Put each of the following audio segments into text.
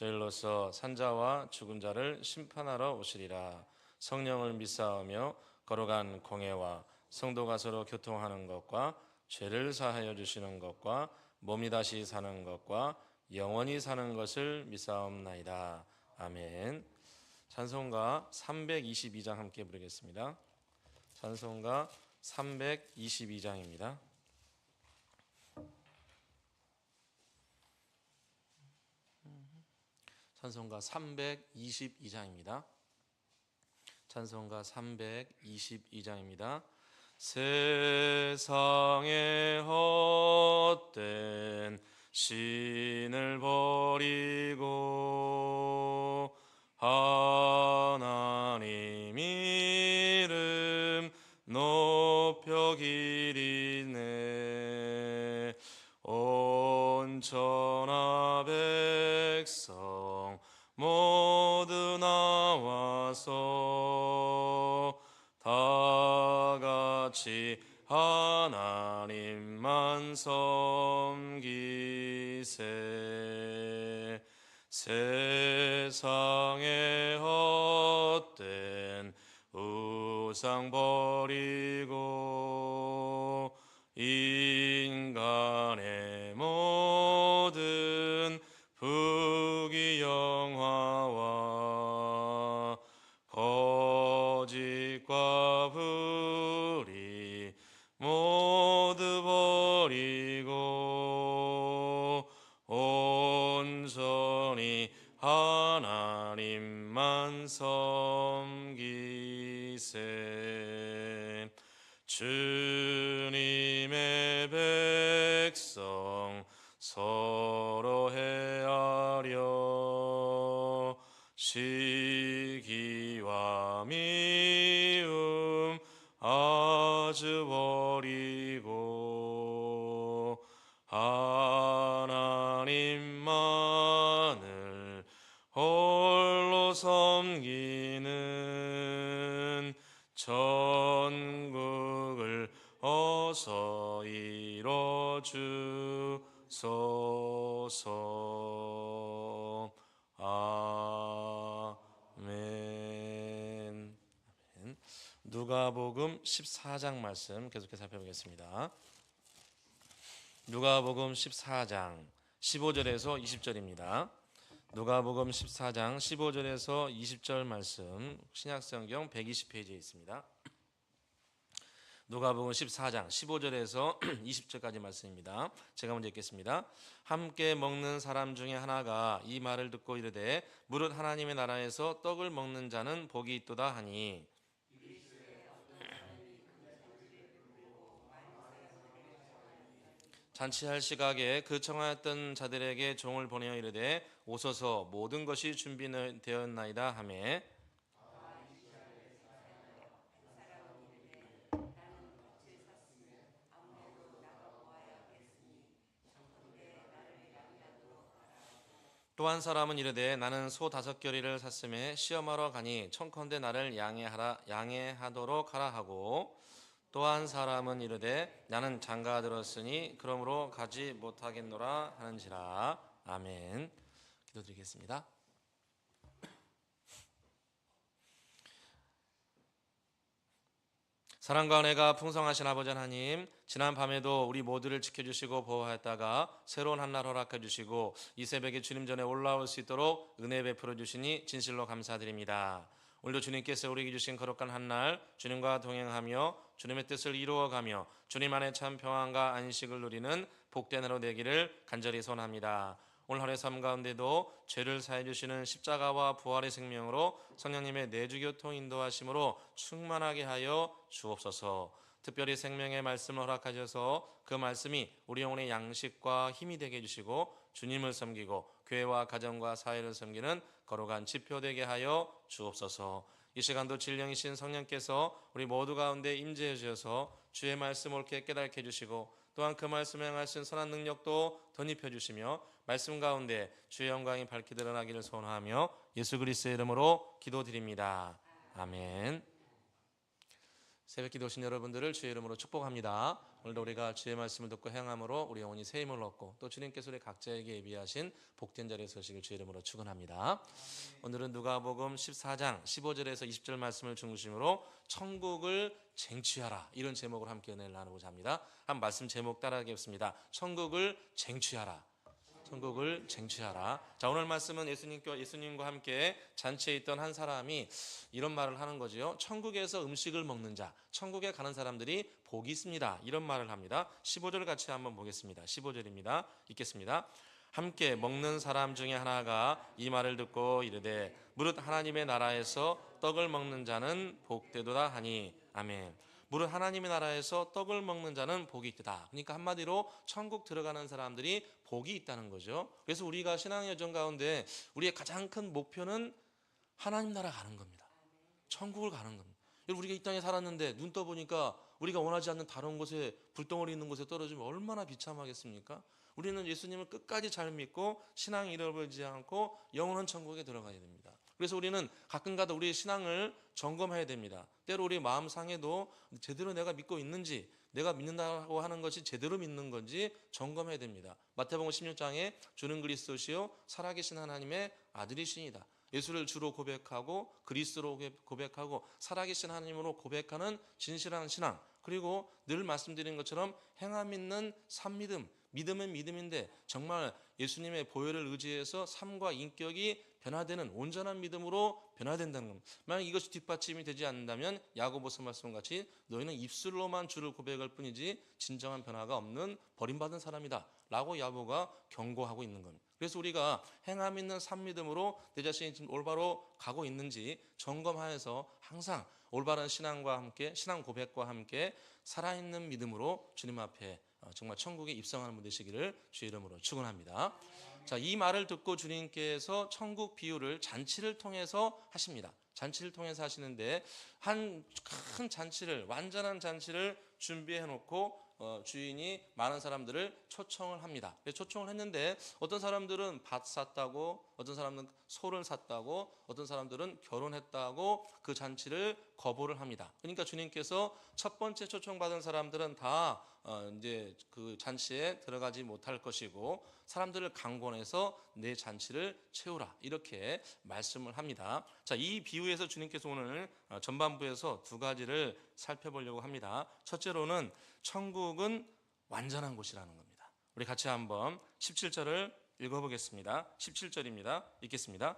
저일로서 산자와 죽은 자를 심판하러 오시리라. 성령을 믿사오며 걸어간 공회와 성도가 서로 교통하는 것과 죄를 사하여 주시는 것과 몸이 다시 사는 것과 영원히 사는 것을 믿사옵나이다. 아멘. 찬송가 322장 함께 부르겠습니다. 찬송가 322장입니다. 찬송가 322장입니다. 찬송가 322장입니다. 세상의 헛된 신을 버리고 하나님 이름 높여 기리네 온 천하 백성 모두 나와서 다 같이 하나님만 섬 부귀 영화와 아주 버리 14장 말씀 계속해서 살펴보겠습니다. 누가복음 14장 15절에서 20절입니다. 누가복음 14장 15절에서 20절 말씀 신약성경 120페이지에 있습니다. 누가복음 14장 15절에서 20절까지 말씀입니다. 제가 먼저 읽겠습니다. 함께 먹는 사람 중에 하나가 이 말을 듣고 이르되 무릇 하나님의 나라에서 떡을 먹는 자는 복이 있도다 하니 잔치할 시각에 그 청하였던 자들에게 종을 보내어 이르되 오소서 모든 것이 준비되었나이다 하매. 또한 사람은 이르되 나는 소 다섯 결의를 샀음에 시험하러 가니 청컨대 나를 양해하라 양해하도록 하라 하고 또한 사람은 이르되 나는 장가 들었으니 그러므로 가지 못하겠노라 하는지라 아멘 기도드리겠습니다. 사랑과 은혜가 풍성하신 아버지 하나님, 지난 밤에도 우리 모두를 지켜주시고 보호하였다가 새로운 한날 허락해 주시고 이 새벽에 주님 전에 올라올 수 있도록 은혜 베풀어 주시니 진실로 감사드립니다. 오늘도 주님께서 우리에게 주신 거룩한 한 날 주님과 동행하며 주님의 뜻을 이루어가며 주님 안에 참 평안과 안식을 누리는 복된 하루 되기를 간절히 소원합니다. 오늘 하루의 삶 가운데도 죄를 사해 주시는 십자가와 부활의 생명으로 성령님의 내주 교통 인도하심으로 충만하게 하여 주옵소서. 특별히 생명의 말씀을 허락하셔서 그 말씀이 우리 영혼의 양식과 힘이 되게 해주시고 주님을 섬기고 교회와 가정과 사회를 섬기는 거룩한 지표 되게 하여 주옵소서. 이 시간도 진령이신 성령께서 우리 모두 가운데 임재해 주셔서 주의 말씀 옳게 깨닫게 해주시고 또한 그 말씀에 행하신 선한 능력도 덧입혀 주시며 말씀 가운데 주의 영광이 밝게 드러나기를 소원하며 예수 그리스도의 이름으로 기도드립니다. 아멘. 새벽 기도신 여러분들을 주의 이름으로 축복합니다. 오늘도 우리가 주의 말씀을 듣고 행함으로 우리 영혼이 새 힘을 얻고 또 주님께서 우리 각자에게 예비하신 복된 자리에 서시길 주의 이름으로 축원합니다. 오늘은 누가복음 14장 15절에서 20절 말씀을 중심으로 천국을 쟁취하라 이런 제목을 함께 은혜를 나누고자 합니다. 한 말씀 제목 따라하겠습니다. 천국을 쟁취하라. 천국을 쟁취하라. 자 오늘 말씀은 예수님과 예수님과 함께 잔치에 있던 한 사람이 이런 말을 하는 거지요. 천국에서 음식을 먹는 자, 천국에 가는 사람들이 복이 있습니다. 이런 말을 합니다. 15절 같이 한번 보겠습니다. 15절입니다. 읽겠습니다. 함께 먹는 사람 중에 하나가 이 말을 듣고 이르되 무릇 하나님의 나라에서 떡을 먹는 자는 복되도다 하니 아멘. 무릇 하나님의 나라에서 떡을 먹는 자는 복이 있다. 그러니까 한마디로 천국 들어가는 사람들이 복이 있다는 거죠. 그래서 우리가 신앙 여정 가운데 우리의 가장 큰 목표는 하나님 나라 가는 겁니다. 천국을 가는 겁니다. 우리가 이 땅에 살았는데 눈 떠보니까 우리가 원하지 않는 다른 곳에 불덩어리 있는 곳에 떨어지면 얼마나 비참하겠습니까? 우리는 예수님을 끝까지 잘 믿고 신앙 잃어버리지 않고 영원한 천국에 들어가야 됩니다. 그래서 우리는 가끔가다 우리의 신앙을 점검해야 됩니다. 때로 우리 마음 상해도 제대로 내가 믿고 있는지 내가 믿는다고 하는 것이 제대로 믿는 건지 점검해야 됩니다. 마태복음 16장에 주는 그리스도시요 살아계신 하나님의 아들이시니다. 예수를 주로 고백하고 그리스도로 고백하고 살아계신 하나님으로 고백하는 진실한 신앙 그리고 늘 말씀드린 것처럼 행함 있는 산믿음 믿음은 믿음인데 정말 예수님의 보혈을 의지해서 삶과 인격이 변화되는 온전한 믿음으로 변화된다는 겁니다. 만약 이것이 뒷받침이 되지 않는다면 야고보서 말씀 같이 너희는 입술로만 주를 고백할 뿐이지 진정한 변화가 없는 버림받은 사람이다. 라고 야고가 경고하고 있는 겁니다. 그래서 우리가 행함 있는 산 믿음으로 내 자신이 지금 올바로 가고 있는지 점검하여서 항상 올바른 신앙과 함께 신앙 고백과 함께 살아있는 믿음으로 주님 앞에 어, 정말 천국에 입성하는 분 되시기를 주의 이름으로 축원합니다. 자, 이 말을 듣고 주님께서 천국 비유를 잔치를 통해서 하십니다. 잔치를 통해서 하시는데 한 큰 잔치를 완전한 잔치를 준비해 놓고 어, 주인이 많은 사람들을 초청을 합니다. 초청을 했는데 어떤 사람들은 밭 샀다고, 어떤 사람은 소를 샀다고, 어떤 사람들은 결혼했다고 그 잔치를 거부를 합니다. 그러니까 주님께서 첫 번째 초청받은 사람들은 다 어, 이제 그 잔치에 들어가지 못할 것이고 사람들을 강권해서 내 잔치를 채우라 이렇게 말씀을 합니다. 자, 이 비유에서 주님께서 오늘 어, 전반부에서 두 가지를 살펴보려고 합니다. 첫째로는 천국은 완전한 곳이라는 겁니다. 우리 같이 한번 17절을 읽어보겠습니다. 17절입니다. 읽겠습니다.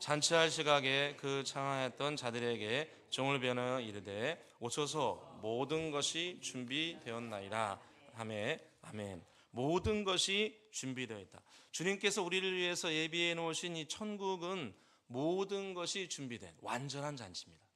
잔치할 시각에 그 창하였던 자들에게 종을 변하여 이르되 오소서 모든 것이 준비되었나이다. 아멘. 아멘. 모든 것이 준비되어 있다. 주님께서 우리를 위해서 예비해 놓으신 이 천국은 모든 것이 준비된 완전한 잔치입니다.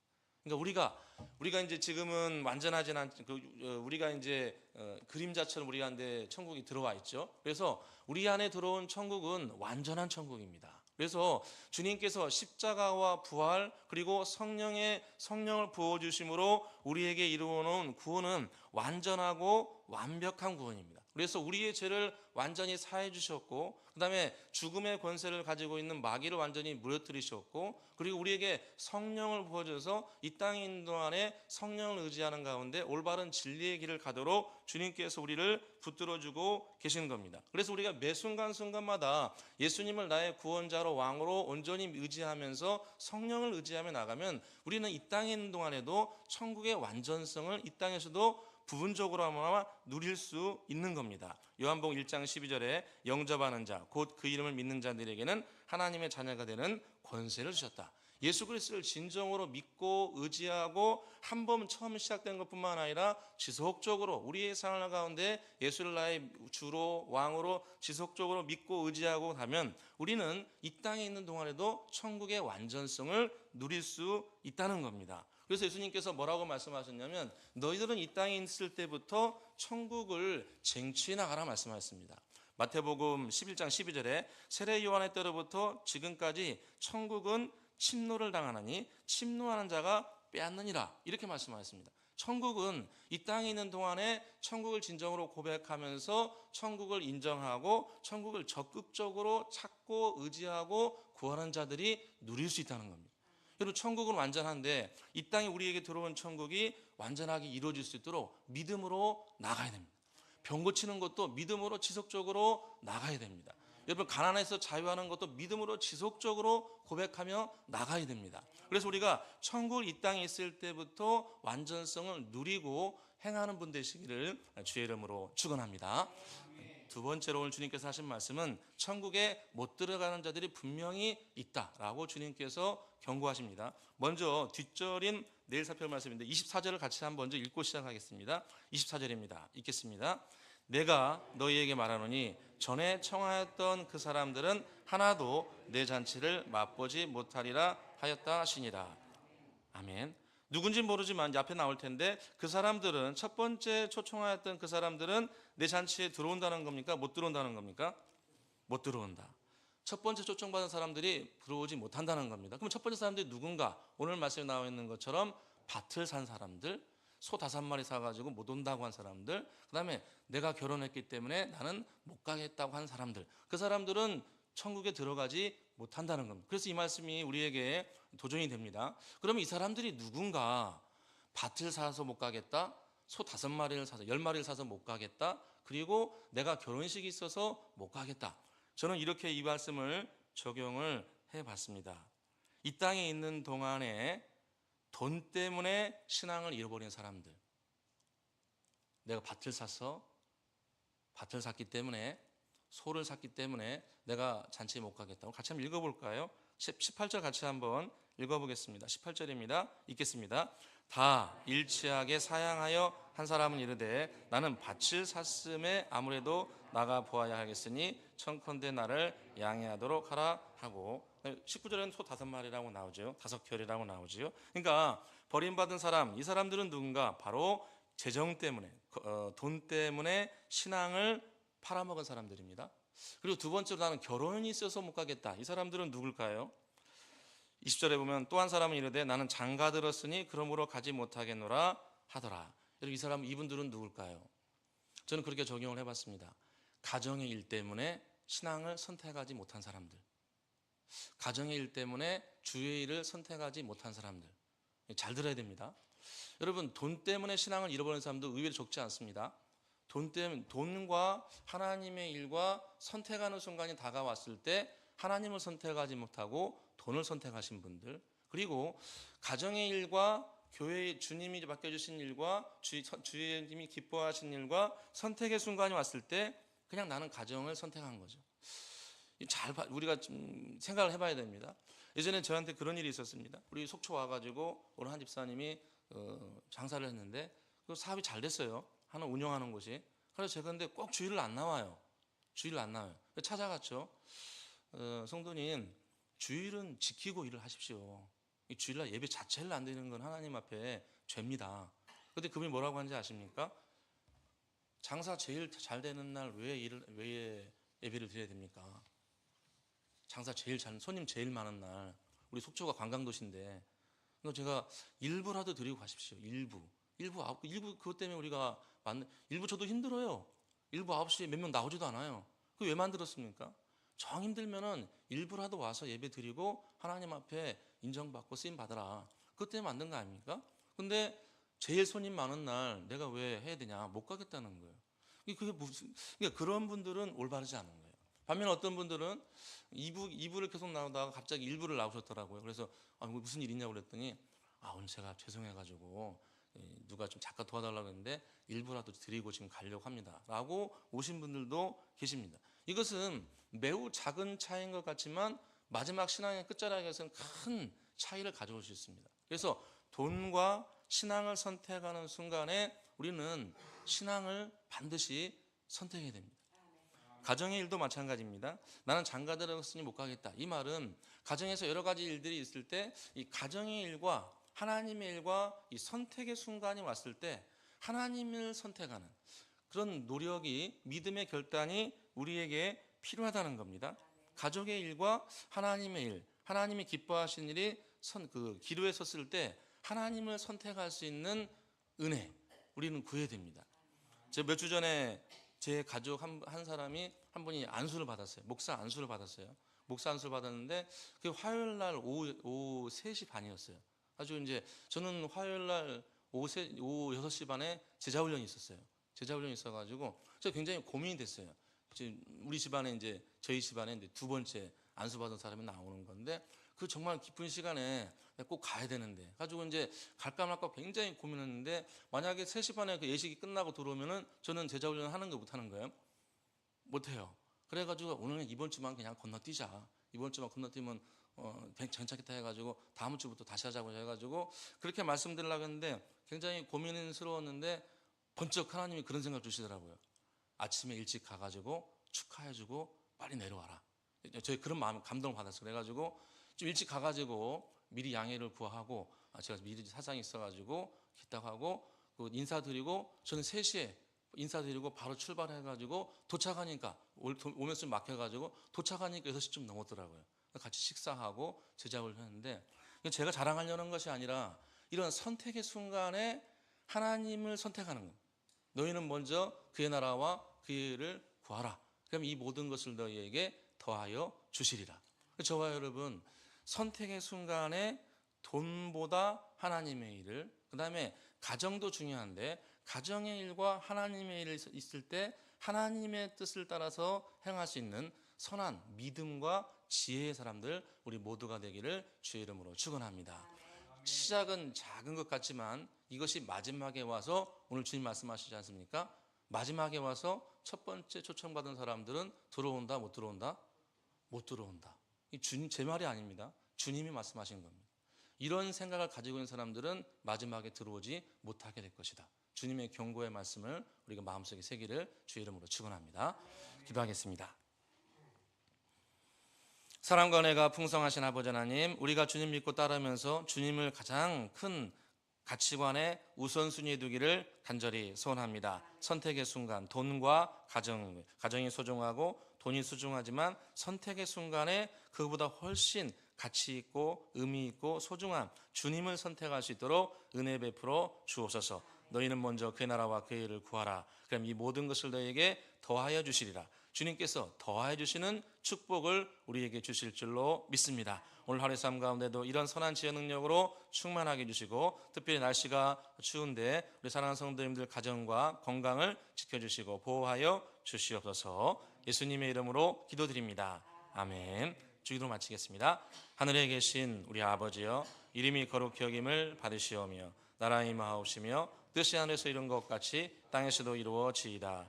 그러니까 우리가 우리가 이제 지금은 완전하진 않, 그, 어, 우리가 이제 어, 그림자처럼 우리 안에 천국이 들어와 있죠. 그래서 우리 안에 들어온 천국은 완전한 천국입니다. 그래서 주님께서 십자가와 부활 그리고 성령의 성령을 부어 주심으로 우리에게 이루어 놓은 구원은 완전하고 완벽한 구원입니다. 그래서 우리의 죄를 완전히 사해 주셨고 그다음에 죽음의 권세를 가지고 있는 마귀를 완전히 무너뜨리셨고 그리고 우리에게 성령을 부어 줘서 이 땅에 있는 동안에 성령을 의지하는 가운데 올바른 진리의 길을 가도록 주님께서 우리를 붙들어 주고 계신 겁니다. 그래서 우리가 매 순간 순간마다 예수님을 나의 구원자로 왕으로 온전히 의지하면서 성령을 의지하며 나가면 우리는 이 땅에 있는 동안에도 천국의 완전성을 이 땅에서도 부분적으로나마 누릴 수 있는 겁니다. 요한복음 1장 12절에 영접하는 자, 곧 그 이름을 믿는 자들에게는 하나님의 자녀가 되는 권세를 주셨다. 예수 그리스도를 진정으로 믿고 의지하고 한 번 처음 시작된 것뿐만 아니라 지속적으로 우리의 삶 가운데 예수를 나의 주로 왕으로 지속적으로 믿고 의지하고 가면 우리는 이 땅에 있는 동안에도 천국의 완전성을 누릴 수 있다는 겁니다. 그래서 예수님께서 뭐라고 말씀하셨냐면 너희들은 이 땅에 있을 때부터 천국을 쟁취해 나가라 말씀하셨습니다. 마태복음 11장 12절에 세례 요한의 때로부터 지금까지 천국은 침노를 당하나니 침노하는 자가 빼앗느니라 이렇게 말씀하셨습니다. 천국은 이 땅에 있는 동안에 천국을 진정으로 고백하면서 천국을 인정하고 천국을 적극적으로 찾고 의지하고 구하는 자들이 누릴 수 있다는 겁니다. 여러분 천국은 완전한데 이 땅에 우리에게 들어온 천국이 완전하게 이루어질 수 있도록 믿음으로 나가야 됩니다. 병 고치는 것도 믿음으로 지속적으로 나가야 됩니다. 여러분 가난에서 자유하는 것도 믿음으로 지속적으로 고백하며 나가야 됩니다. 그래서 우리가 천국 이 땅에 있을 때부터 완전성을 누리고 행하는 분 되시기를 주의 이름으로 축원합니다. 두 번째로 오늘 주님께서 하신 말씀은 천국에 못 들어가는 자들이 분명히 있다라고 주님께서 경고하십니다. 먼저 뒷절인 내일 살펴볼 말씀인데 24절을 같이 한번 읽고 시작하겠습니다. 24절입니다. 읽겠습니다. 내가 너희에게 말하노니 전에 청하였던 그 사람들은 하나도 내 잔치를 맛보지 못하리라 하였다 하시니라. 아멘. 누군지 모르지만 앞에 나올 텐데 그 사람들은 첫 번째 초청하였던 그 사람들은 내 잔치에 들어온다는 겁니까? 못 들어온다는 겁니까? 못 들어온다. 첫 번째 초청받은 사람들이 들어오지 못한다는 겁니다. 그럼 첫 번째 사람들이 누군가? 오늘 말씀에 나와 있는 것처럼 밭을 산 사람들, 소 다섯 마리 사가지고 못 온다고 한 사람들, 그 다음에 내가 결혼했기 때문에 나는 못 가겠다고 한 사람들, 그 사람들은 천국에 들어가지 못한다는 겁니다. 그래서 이 말씀이 우리에게 도전이 됩니다. 그러면 이 사람들이 누군가 밭을 사서 못 가겠다, 소 다섯 마리를 사서 열 마리를 사서 못 가겠다, 그리고 내가 결혼식이 있어서 못 가겠다. 저는 이렇게 이 말씀을 적용을 해 봤습니다. 이 땅에 있는 동안에 돈 때문에 신앙을 잃어버린 사람들. 내가 밭을 사서 밭을 샀기 때문에 소를 샀기 때문에 내가 잔치에 못 가겠다고 같이 한번 읽어볼까요? 18절 같이 한번 읽어보겠습니다. 18절입니다. 읽겠습니다. 다 일치하게 사양하여 한 사람은 이르되 나는 밭을 샀음에 아무래도 나가 보아야 하겠으니 청컨대 나를 양해하도록 하라 하고 19절에는 소 다섯 마리라고 나오죠. 다섯 결이라고 나오죠. 그러니까 버림받은 사람, 이 사람들은 누군가 바로 재정 때문에 어, 돈 때문에 신앙을 팔아먹은 사람들입니다. 그리고 두 번째로 나는 결혼이 있어서 못 가겠다. 이 사람들은 누굴까요? 20절에 보면 또 한 사람은 이르되 나는 장가 들었으니 그러므로 가지 못하겠노라 하더라. 여러분 이 사람 이분들은 누굴까요? 저는 그렇게 적용을 해봤습니다. 가정의 일 때문에 신앙을 선택하지 못한 사람들, 가정의 일 때문에 주의 일을 선택하지 못한 사람들 잘 들어야 됩니다. 여러분 돈 때문에 신앙을 잃어버린 사람도 의외로 적지 않습니다. 돈 때문에 돈과 하나님의 일과 선택하는 순간이 다가왔을 때 하나님을 선택하지 못하고 돈을 선택하신 분들 그리고 가정의 일과 교회 주님이 맡겨주신 일과 주, 주님이 기뻐하신 일과 선택의 순간이 왔을 때 그냥 나는 가정을 선택한 거죠. 잘 우리가 좀 생각을 해봐야 됩니다. 예전에 저한테 그런 일이 있었습니다. 우리 속초 와가지고 오늘 한 집사님이 어, 장사를 했는데 그 사업이 잘 됐어요. 하나 운영하는 곳이. 그래서 제가 근데 꼭 주일을 안 나와요. 주일 안 나와요. 찾아갔죠. 어, 성도님 주일은 지키고 일을 하십시오. 이 주일날 예배 자체를 안 드리는 건 하나님 앞에 죄입니다. 근데 그분이 뭐라고 하는지 아십니까? 장사 제일 잘 되는 날 왜 일을 왜 예배를 드려야 됩니까? 장사 제일 잘 손님 제일 많은 날 우리 속초가 관광도시인데 그러 제가 일부라도 드리고 가십시오. 일부 일부 아홉 일부 그것 때문에 우리가 만 일부 저도 힘들어요. 일부 아홉 시에 몇 명 나오지도 않아요. 그 왜 만들었습니까? 정 힘들면은 일부라도 와서 예배 드리고 하나님 앞에 인정받고 쓰임 받으라. 때문에 만든 거 아닙니까? 근데 제일 손님 많은 날 내가 왜 해야 되냐? 못 가겠다는 거예요. 그게 무슨 그러니까 그런 분들은 올바르지 않은 거예요. 반면 어떤 분들은 2부 2부를 계속 나오다가 갑자기 1부를 나오셨더라고요. 그래서 아, 무슨 일 있냐고 그랬더니 아, 오늘 제가 죄송해 가지고 누가 좀 작가 도와달라고 했는데 일부라도 드리고 지금 가려고 합니다. 라고 오신 분들도 계십니다. 이것은 매우 작은 차이인 것 같지만 마지막 신앙의 끝자락에서는 큰 차이를 가져올 수 있습니다. 그래서 돈과 신앙을 선택하는 순간에 우리는 신앙을 반드시 선택해야 됩니다. 가정의 일도 마찬가지입니다. 나는 장가 들었으니 못 가겠다. 이 말은 가정에서 여러 가지 일들이 있을 때 이 가정의 일과 하나님의 일과 이 선택의 순간이 왔을 때 하나님을 선택하는 그런 노력이 믿음의 결단이 우리에게 필요하다는 겁니다. 가족의 일과 하나님의 일, 하나님이 기뻐하시는 일이 선, 그 기도에 섰을 때 하나님을 선택할 수 있는 은혜, 우리는 구해야 됩니다. 제가 몇 주 전에 제 가족 한, 한 사람이 한 분이 안수를 받았어요. 목사 안수를 받았어요. 목사 안수를 받았는데 그 화요일 날 오후, 오후 3시 반이었어요. 아주 이제 저는 화요일 날 오후, 세, 오후 6시 반에 제자훈련이 있었어요. 제자훈련이 있어가지고 저 굉장히 고민이 됐어요. 우리 집안에 이제 저희 집안에 이제 두 번째 안수받은 사람이 나오는 건데 그 정말 기쁜 시간에 꼭 가야 되는데 가지고 이제 갈까 말까 굉장히 고민했는데 만약에 3시 반에 그 예식이 끝나고 들어오면은 저는 제자훈련 하는 거 못 하는 거예요. 못 해요. 그래가지고 오늘은 이번 주만 그냥 건너뛰자. 이번 주만 건너뛰면 어, 괜찮겠다 해가지고 다음 주부터 다시 하자고 해가지고 그렇게 말씀드리려고 했는데 굉장히 고민스러웠는데 번쩍 하나님이 그런 생각 주시더라고요. 아침에 일찍 가가지고 축하해주고 빨리 내려와라. 저희 그런 마음 감동을 받았어요. 그래가지고 좀 일찍 가가지고 미리 양해를 구하고 아, 제가 미리 사정이 있어가지고 있다고 하고 그 인사드리고 저는 3시에 인사드리고 바로 출발해가지고 도착하니까 오면서 좀 막혀가지고 도착하니까 6시쯤 넘었더라고요. 같이 식사하고 제작을 했는데 제가 자랑하려는 것이 아니라 이런 선택의 순간에 하나님을 선택하는 거예요. 너희는 먼저 그의 나라와 그의 일을 구하라. 그럼 이 모든 것을 너희에게 더하여 주시리라. 저와 여러분 선택의 순간에 돈보다 하나님의 일을 그 다음에 가정도 중요한데 가정의 일과 하나님의 일이 있을 때 하나님의 뜻을 따라서 행할 수 있는 선한 믿음과 지혜의 사람들 우리 모두가 되기를 주의 이름으로 축원합니다. 시작은 작은 것 같지만 이것이 마지막에 와서 오늘 주님 말씀하시지 않습니까? 마지막에 와서 첫 번째 초청받은 사람들은 들어온다 못 들어온다 못 들어온다. 이 주님 제 말이 아닙니다. 주님이 말씀하신 겁니다. 이런 생각을 가지고 있는 사람들은 마지막에 들어오지 못하게 될 것이다. 주님의 경고의 말씀을 우리가 마음속에 새기를 주의 이름으로 축원합니다. 기도하겠습니다. 사랑과 은혜가 풍성하신 아버지 하나님, 우리가 주님 믿고 따르면서 주님을 가장 큰 가치관의 우선순위에 두기를 간절히 소원합니다. 선택의 순간, 돈과 가정, 가정이 소중하고 돈이 소중하지만 선택의 순간에 그보다 훨씬 가치 있고 의미 있고 소중한 주님을 선택할 수 있도록 은혜 베풀어 주옵소서. 너희는 먼저 그의 나라와 그의 일을 구하라. 그럼 이 모든 것을 너희에게 더하여 주시리라. 주님께서 더하여 주시는 축복을 우리에게 주실 줄로 믿습니다. 오늘 하루의 삶 가운데도 이런 선한 지혜 능력으로 충만하게 해주시고 특별히 날씨가 추운데 우리 사랑하는 성도님들 가정과 건강을 지켜주시고 보호하여 주시옵소서 예수님의 이름으로 기도드립니다. 아멘. 주기도 마치겠습니다. 하늘에 계신 우리 아버지여 이름이 거룩히 여김을 받으시오며 나라의 임하옵시며 뜻이 하늘에서 이룬 것 같이 땅에서도 이루어지이다.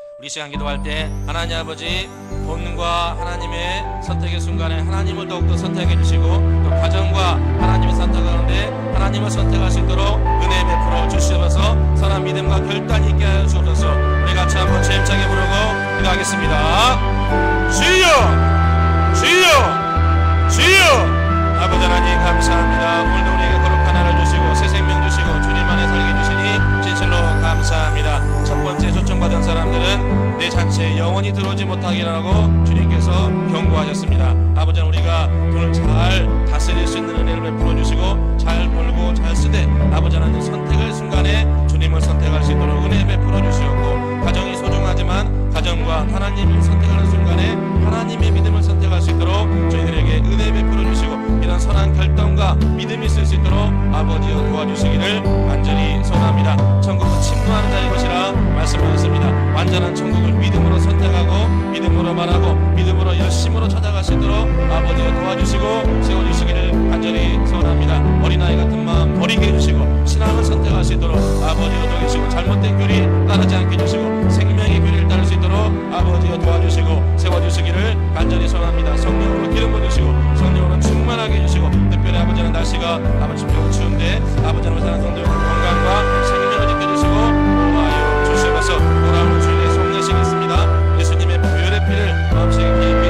우리 시간 기도할 때 하나님 아버지 본과 하나님의 선택의 순간에 하나님을 더욱더 선택해 주시고 또 가정과 하나님의 선택 가운데 하나님을 있도록 은혜 베풀어 주시옵소서. 선한 믿음과 결단 있게 하여 주옵소서. 우리 같이 한번 제임차게 부르고 기도하겠습니다. 주여! 주여! 주여! 아버지 하나님 감사합니다. 오늘도 우리에게 거룩한 하나를 주시고 새 생명 주시고 주님 안에 살게 주시니 진실로 감사합니다 첫 번째 초청받은 사람들은 내 자체에 영원히 들어오지 못하게 하라고 주님께서 경고하셨습니다 아버지 우리가 돈을 잘 다스릴 수 있는 은혜를 베풀어 주시고 잘 벌고 잘 쓰되 아버지 하나님 선택할 순간에 주님을 선택할 수 있도록 은혜 베풀어 주시옵고 가정이 소중하지만 가정과 하나님을 선택하는 순간에 하나님의 믿음을 선택할 수 있도록 저희들에게 은혜 베풀어 주시고 이런 선한 결단과 믿음이 있을 수 있도록 아버지여 도와주시기를 소원합니다. 완전한 천국을 믿음으로 선택하고 믿음으로 말하고 믿음으로 열심으로 있도록 아버지여 도와주시고 세워주시기를 간절히 소원합니다. 어린아이 같은 마음 버리게 해주시고 신앙을 있도록 아버지여 도와주시고 잘못된 교리 따르지 않게 해주시고 생명의 교리를 따를 수 있도록 아버지여 도와주시고 세워주시기를 간절히 소원합니다. 성령으로 기름 부으시고 성령으로 충만하게 해주시고 특별히 아버지는 날씨가 아버지 매우 추운데 아버지는 사는 성도들 I'm seen him.